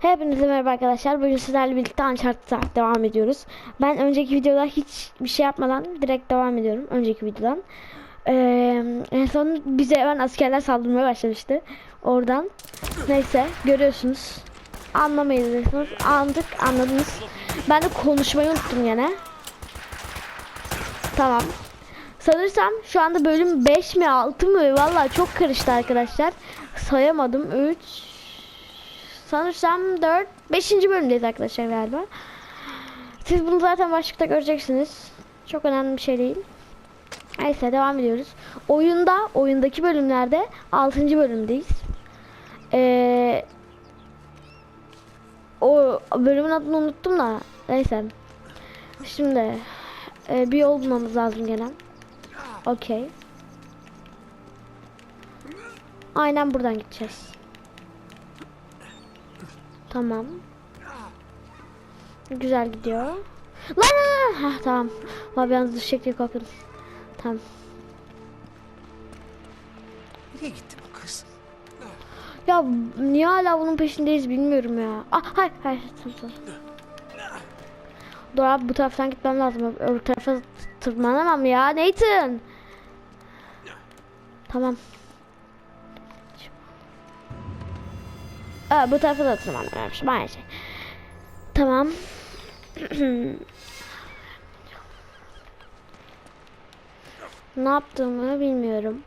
Hepinize merhaba arkadaşlar. Bugün sizlerle birlikte Uncharted'a devam ediyoruz. Ben önceki videoda hiç bir şey yapmadan direkt devam ediyorum. Önceki videodan. Ee, en son bize hemen askerler saldırmaya başlamıştı. Oradan. Neyse görüyorsunuz. Anlamayabilirsiniz. Anladık anladınız. Ben de konuşmayı unuttum gene. Tamam. Sanırsam şu anda bölüm 5 mi 6 mı? Vallahi çok karıştı arkadaşlar. Sayamadım. 3 Sanırsam 4 5. bölümdeyiz arkadaşlar galiba. Siz bunu zaten başlıkta göreceksiniz. Çok önemli bir şey değil. Neyse devam ediyoruz. Oyunda, oyundaki bölümlerde 6. bölümdeyiz. Ee, o bölümün adını unuttum da neyse. Şimdi e, bir yol bulmamız lazım gene. Okey. Aynen buradan gideceğiz. Tamam. Güzel gidiyor. Lan. Heh, tamam. Abi yalnız dış şekli kopyalım. Tamam. Nereye gitti bu kız? Ya niye hala bunun peşindeyiz bilmiyorum ya. Ah hayır hayır tamam tamam. Dur abi bu taraftan gitmem lazım. Öbür tarafa tırmanamam ya Nathan. Tamam. Aa, bu tarafa da tırmanamıyormuşum aynı şey. Tamam. ne yaptığımı bilmiyorum.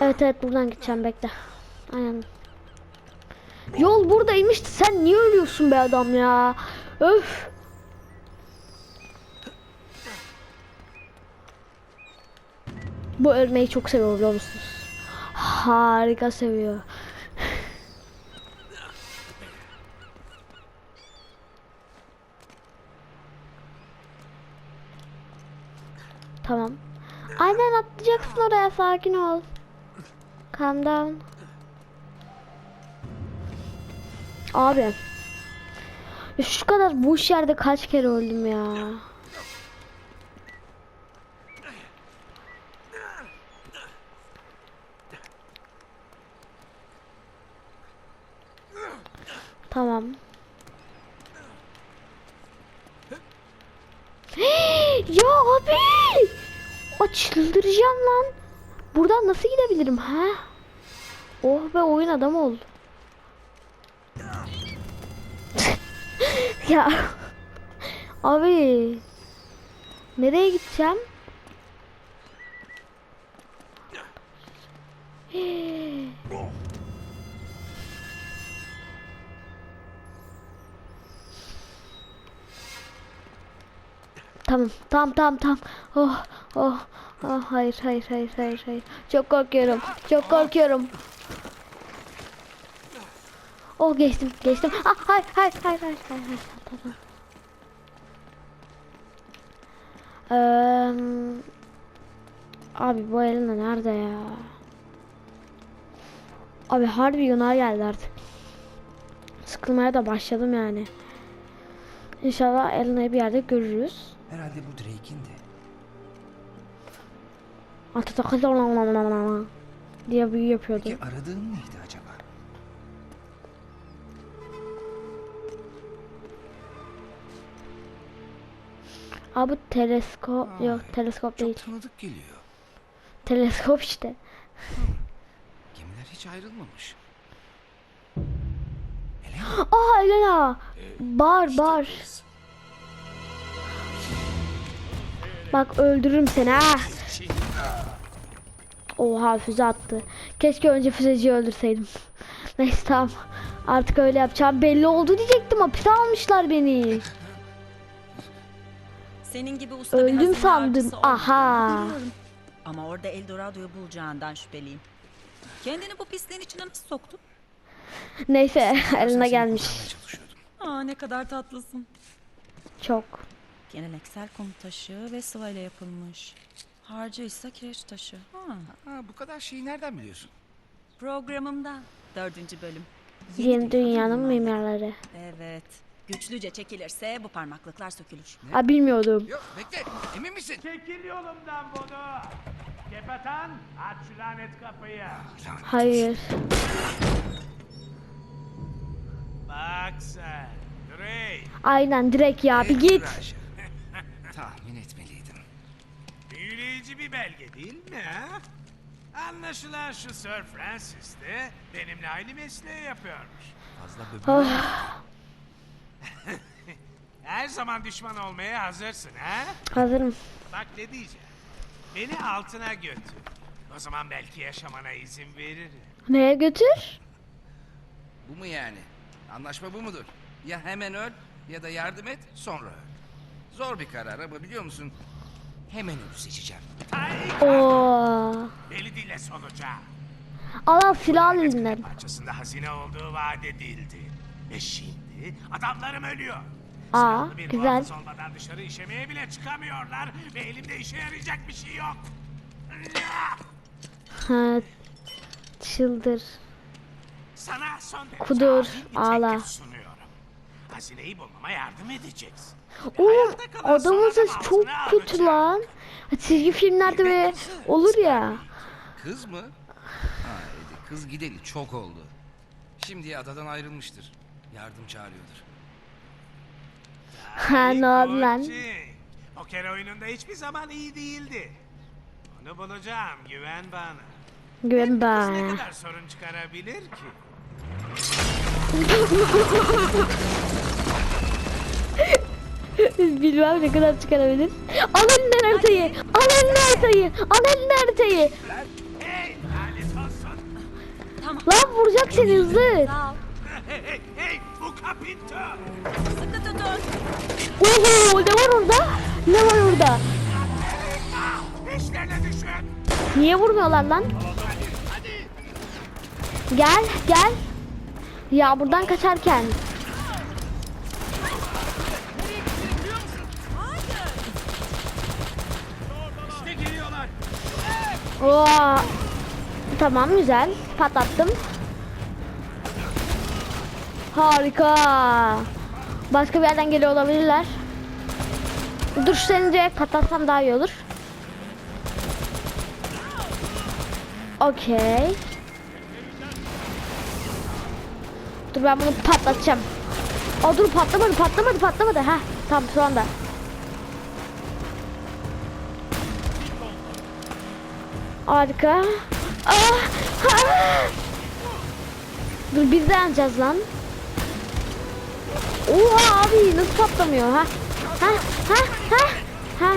Evet evet buradan gideceğim bekle. Aynen. Yol buradaymış. Sen niye ölüyorsun be adam ya? Öf. Bu ölmeyi çok seviyor biliyor musunuz? Harika seviyor. Tamam. Aynen atlayacaksın oraya sakin ol. Calm down. Abi. Şu kadar boş yerde kaç kere öldüm ya. Tamam. ya abi! Aa, çıldıracağım lan. Buradan nasıl gidebilirim ha? Oh be oyun adam ol. ya. Abi. Nereye gideceğim? Tamam, tamam, tamam, tamam. Oh, oh, oh, hayır, hayır, hayır, hayır, hayır. Çok korkuyorum, çok korkuyorum. Oh, geçtim, geçtim. Ah, hayır, hayır, hayır, hayır, hayır, hayır. Tamam. Eee, abi bu Elena nerede ya? Abi harbi Yunar geldi artık. Sıkılmaya da başladım yani. İnşallah Elena'yı bir yerde görürüz. Herhalde bu Drake'indi. Atatürk diye büyü yapıyordu. Peki aradığın neydi acaba? Abi teleskop Aa, yok teleskop değil. Çok tanıdık geliyor. Teleskop işte. Gemiler hiç ayrılmamış. Elena, Aa Elena. Bar bar. kız. Bak öldürürüm seni ha. Oha füze attı. Keşke önce füzeciyi öldürseydim. Neyse tamam. Artık öyle yapacağım. Belli oldu diyecektim. Hapise almışlar beni. Senin gibi usta bir Öldüm hazine sandım. Aha. Ama orada Eldorado'yu bulacağından şüpheliyim. Kendini bu pisliğin içine nasıl soktun? Neyse Seni gelmiş. Aa ne kadar tatlısın. Çok. Geleneksel kum taşı ve sıva ile yapılmış. Harcı ise kireç taşı. Ha, Ha, bu kadar şeyi nereden biliyorsun? programımda dördüncü bölüm. Yeni dünyanın mimarları. Evet. Güçlüce çekilirse bu parmaklıklar sökülür. Ha bilmiyordum. Yok bekle. Emin misin? Çekil yolumdan bunu. Kepatan aç şu lanet kapıyı. Hayır. Bak sen. Grey. Aynen direkt ya bir git. Tahmin etmeliydim. Büyüleyici bir belge değil mi ha? Anlaşılan şu Sir Francis de benimle aynı mesleği yapıyormuş. Fazla böbürlen. Her zaman düşman olmaya hazırsın ha? Hazırım. Bak ne diyeceğim. Beni altına götür. O zaman belki yaşamana izin veririm. Neye götür? Bu mu yani? Anlaşma bu mudur? Ya hemen öl ya da yardım et sonra öl. Zor bir karar ama biliyor musun? Hemen ölü seçeceğim. Oo. Beni dinle sonuca. Al al silah elinden. Parçasında hazine olduğu vaat edildi. Ve şimdi adamlarım ölüyor. Aa, Silahlı bir güzel. muhafız olmadan dışarı işemeye bile çıkamıyorlar. Ve elimde işe yarayacak bir şey yok. Ha. Çıldır. Sana son derece Kudur, adil bir ağla. teklif sunuyorum. Hazineyi bulmama yardım edeceksin. Oğlum Hayatta kalan adamın adam sesi çok kötü lan. Çizgi filmlerde böyle olur ya. Kız mı? Ha, Eddie, kız gideli çok oldu. Şimdi adadan ayrılmıştır. Yardım çağırıyordur. Ha ne oldu lan? Burçin, Poker oyununda hiçbir zaman iyi değildi. Onu bulacağım güven bana. Güven Kız ne bana. kadar sorun çıkarabilir ki? Bilmem ne kadar çıkarabilir. Al elinden haritayı. Al elinden haritayı. Al elinden haritayı. Lan vuracak seni hızlı. Sağ ol. Sıkı tutun. Oho ne var orada? Ne var orada? Niye vurmuyorlar lan? Gel gel. Ya buradan kaçarken. İşte geliyorlar. Oo. Tamam güzel. Patlattım. Harika. Başka bir yerden geliyor olabilirler. Dur seni direkt patlatsam daha iyi olur. Okey. Dur ben bunu patlatacağım. Aa dur patlamadı patlamadı patlamadı. Heh tamam şu anda. Harika. Ah, ah. Dur biz de yanacağız lan. Oha abi nasıl patlamıyor ha? Ha ha ha ha.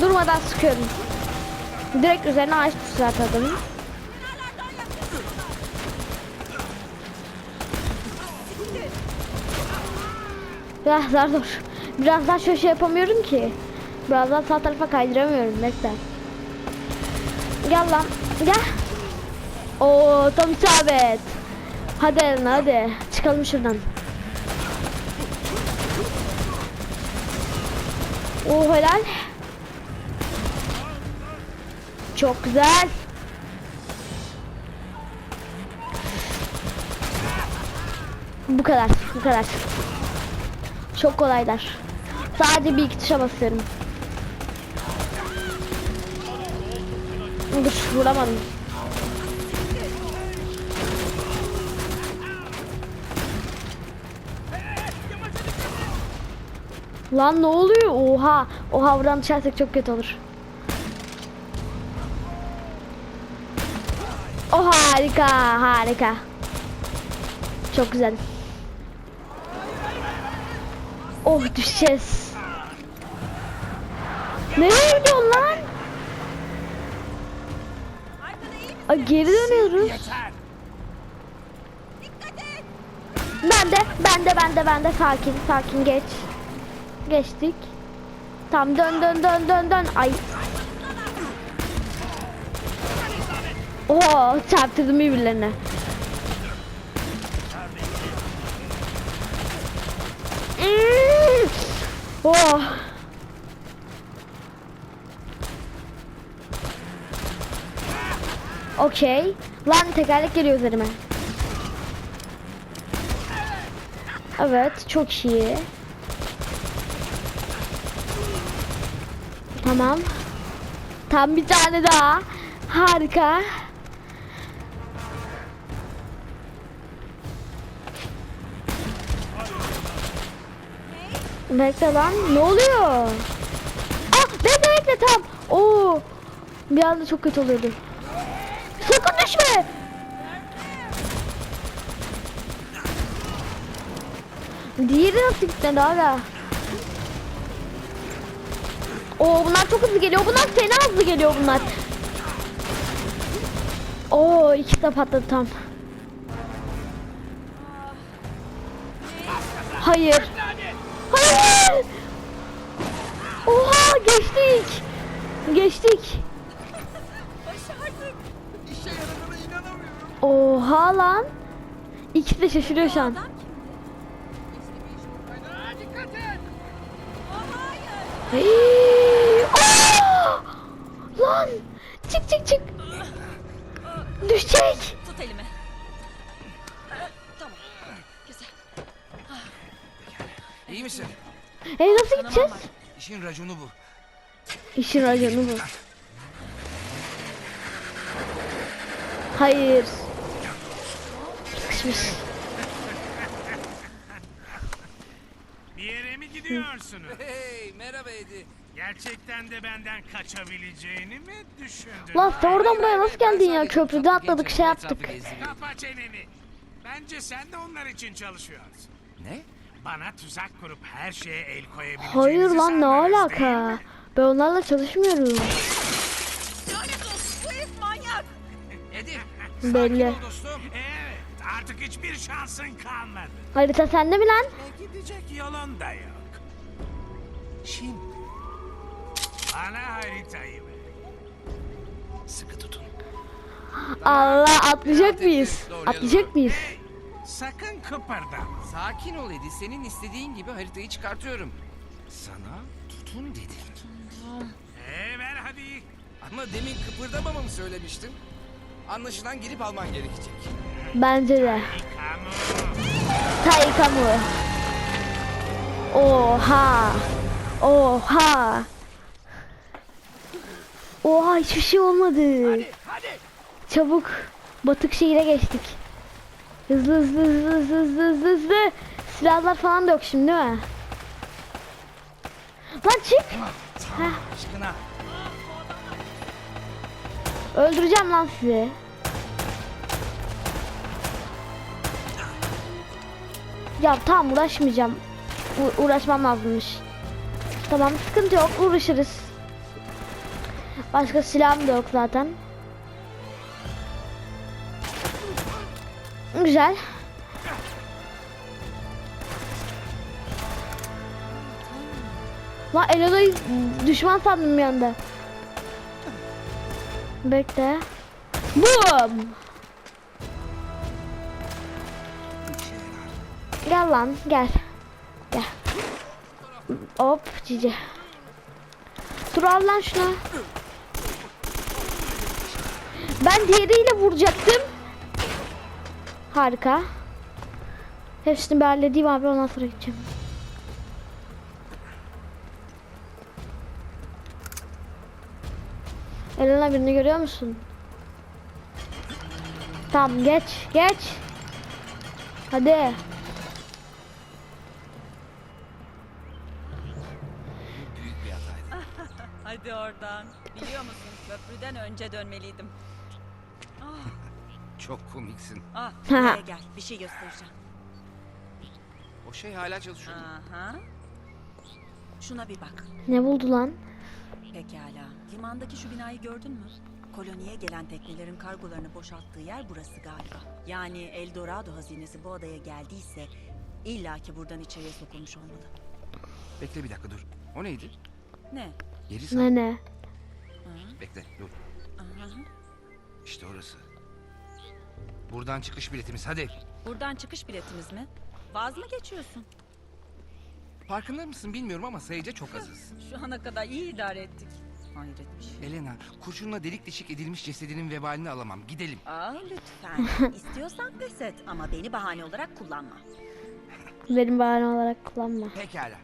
Durmadan sıkıyorum. Direkt üzerine ağaç zaten adamın. Biraz daha dur. Biraz daha şöyle şey yapamıyorum ki. Biraz daha sağ tarafa kaydıramıyorum. Bekle. Gel lan. Gel. Oo tam isabet. Hadi Elena hadi. Çıkalım şuradan. Oo helal. Çok güzel. Bu kadar. Bu kadar. Çok kolaylar. Sadece bir iki tuşa basıyorum. Dur vuramadım. Lan ne oluyor? Oha. Oha buradan düşersek çok kötü olur. O harika, harika. Çok güzel. Oh düşeceğiz. Nereye gidiyorsun lan? Ay, geri dönüyoruz. Ben de, ben de, ben de, ben de sakin, sakin geç. Geçtik. Tam dön, dön, dön, dön, dön. Ay. Oo, çarptırdım birbirlerine. Oh. Okey. Lan tekerlek geliyor üzerime. Evet çok iyi. Tamam. Tam bir tane daha. Harika. Bekle lan. Ne oluyor? Ah bekle bekle tam. Oo. Bir anda çok kötü oluyordu. Sakın düşme. Diğeri nasıl gitmedi hala? Oo bunlar çok hızlı geliyor. Bunlar fena hızlı geliyor bunlar. Oo ikisi de patladı tam. Hayır. Hayır. Oha geçtik. Geçtik. Oha lan. İkisi de şaşırıyor şu an. dikkat et. Hey! Aa! Lan! Çık çık çık. Düşecek. Tut elimi. Tamam. Güzel. İyi misin? E nasıl gideceğiz? İşin raconu bu. İşin raconu bu. Hayır. Sıkışmış. Bir yere mi gidiyorsunuz? Hey merhaba Edi. Gerçekten de benden kaçabileceğini mi düşündün? Lan sen oradan buraya nasıl geldin ya? Köprüde atladık şey yaptık. Kapa çeneni. Bence sen de onlar için çalışıyorsun. Ne? Bana tuzak kurup her şeye el koyabileceğinizi Hayır lan ne sandınız, değil alaka? mi? Ben onlarla çalışmıyorum. Lanet olsun bu herif manyak. Edi. Belli. Sakin ol dostum. Hiçbir şansın kalmadı. Harita sende mi lan? E, gidecek yolun da yok. Şimdi Bana haritayı ver. sıkı tutun. Allah atlayacak mıyız? Atlayacak mıyız? Hey, sakın kıpırdama. Sakin ol Edi. Senin istediğin gibi haritayı çıkartıyorum. Sana tutun dedim. Ee, ver hadi. Ama demin kıpırdamamamı söylemiştim. Anlaşılan gidip alman gerekecek. Bence de. Kamu. Taikamu. Oha. Oha. Oha hiçbir şey olmadı. Hadi. Çabuk. Batık şehire geçtik. Hızlı hızlı hızlı hızlı hızlı hızlı hızlı. Silahlar falan da yok şimdi değil mi? Lan çık. Aşkına. Öldüreceğim lan sizi. Ya tamam uğraşmayacağım. U- uğraşmam lazımmış. Tamam sıkıntı yok uğraşırız. Başka silahım da yok zaten. Güzel. Lan Elo'yu düşman sandım bir anda. Bekle. Boom! Gel lan gel. Gel. Hop cici. Dur al lan şunu. Ben diğeriyle vuracaktım. Harika. Hepsini bir halledeyim abi ondan sonra gideceğim. Elena birini görüyor musun? Tamam geç geç. Hadi. Hadi oradan. Biliyor musun köprüden önce dönmeliydim. Ah, Çok komiksin. ah buraya gel bir şey göstereceğim. O şey hala çalışıyor. mu? Aha. Şuna bir bak. Ne buldu lan? Pekala. Limandaki şu binayı gördün mü? Koloniye gelen teknelerin kargolarını boşalttığı yer burası galiba. Yani Eldorado hazinesi bu adaya geldiyse illaki buradan içeriye sokulmuş olmalı. Bekle bir dakika dur. O neydi? Ne? Geri sar. Ne ne? Bekle dur. Aha. İşte orası. Buradan çıkış biletimiz hadi. Buradan çıkış biletimiz mi? Vaz mı geçiyorsun? Farkında mısın bilmiyorum ama sayıca çok azız. Şu ana kadar iyi idare ettik. Hayretmiş. Elena, kurşunla delik deşik edilmiş cesedinin vebalini alamam. Gidelim. Aa lütfen. İstiyorsan pes et ama beni bahane olarak kullanma. Benim bahane olarak kullanma. Pekala.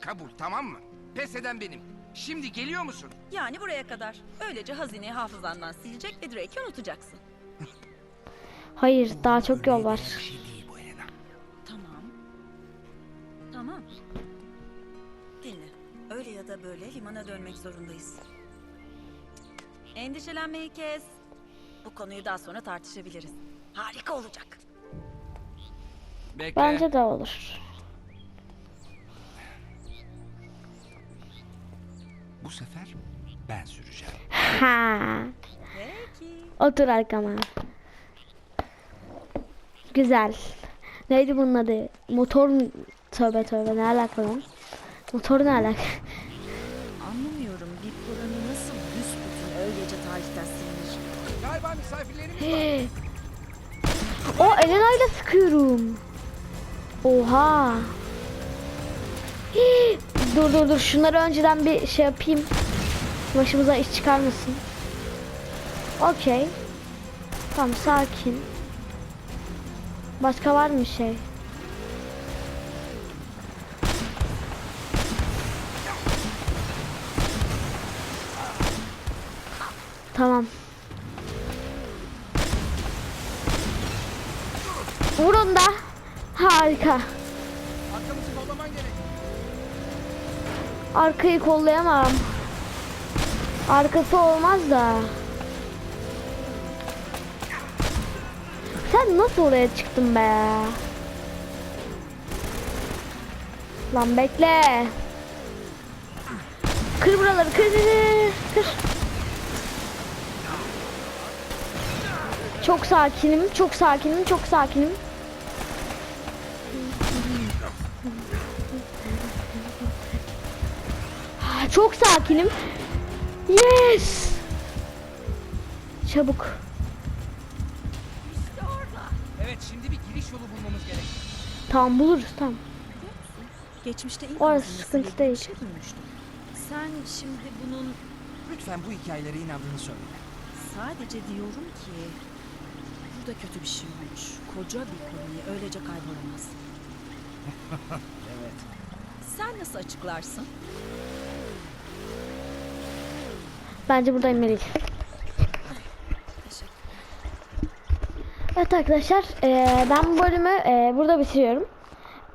Kabul tamam mı? Pes eden benim. Şimdi geliyor musun? Yani buraya kadar. Öylece hazineyi hafızandan silecek ve Drake'i unutacaksın. Hayır daha çok yol var. Bir şey değil bu Elena. Tamam. Tamam. Dinle. Öyle ya da böyle limana dönmek zorundayız. Endişelenmeyi kes. Bu konuyu daha sonra tartışabiliriz. Harika olacak. Bekle. Bence de olur. Bu sefer ben süreceğim. Ha. Peki. Otur arkama. Güzel. Neydi bunun adı? Motor mu? Tövbe tövbe ne alaka lan? Motor ne alaka? Anlamıyorum bir Kur'an'ı nasıl büsbütün öylece tarihten silinir. Galiba misafirlerimiz var. o Elena ile sıkıyorum. Oha. Hii. Dur dur dur şunları önceden bir şey yapayım. Başımıza iş çıkarmasın. Okey. Tamam sakin. Başka var mı şey? Tamam. Vurun da. Harika. Arkayı kollayamam. Arkası olmaz da. Sen nasıl oraya çıktın be? Lan bekle. Kır buraları kır kır kır. Çok sakinim, çok sakinim, çok sakinim. Çok sakinim. Yes. Çabuk. Evet şimdi bir giriş yolu bulmamız gerek. Tamam buluruz tamam. Geçmişte ilk Orası sıkıntı ilgili değil. şey duymuştum. Sen şimdi bunun Lütfen bu hikayelere inandığını söyle. sadece diyorum ki burada kötü bir şey olmuş. Koca bir koloni öylece kaybolamaz. Evet. Sen nasıl açıklarsın? Bence burada inmeliyiz. Evet arkadaşlar eee, ben bu bölümü eee, burada bitiriyorum.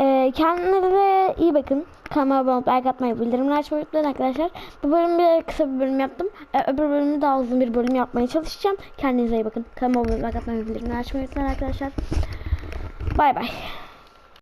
Eee kendinize iyi bakın. Kanalıma abone olup like atmayı, bildirimleri açmayı unutmayın arkadaşlar. Bu bölüm bir kısa bir bölüm yaptım. Eee, öbür bölümü daha uzun bir bölüm yapmaya çalışacağım. Kendinize iyi bakın. Kanalıma abone olup like atmayı, bildirimleri açmayı unutmayın arkadaşlar. Bay bay.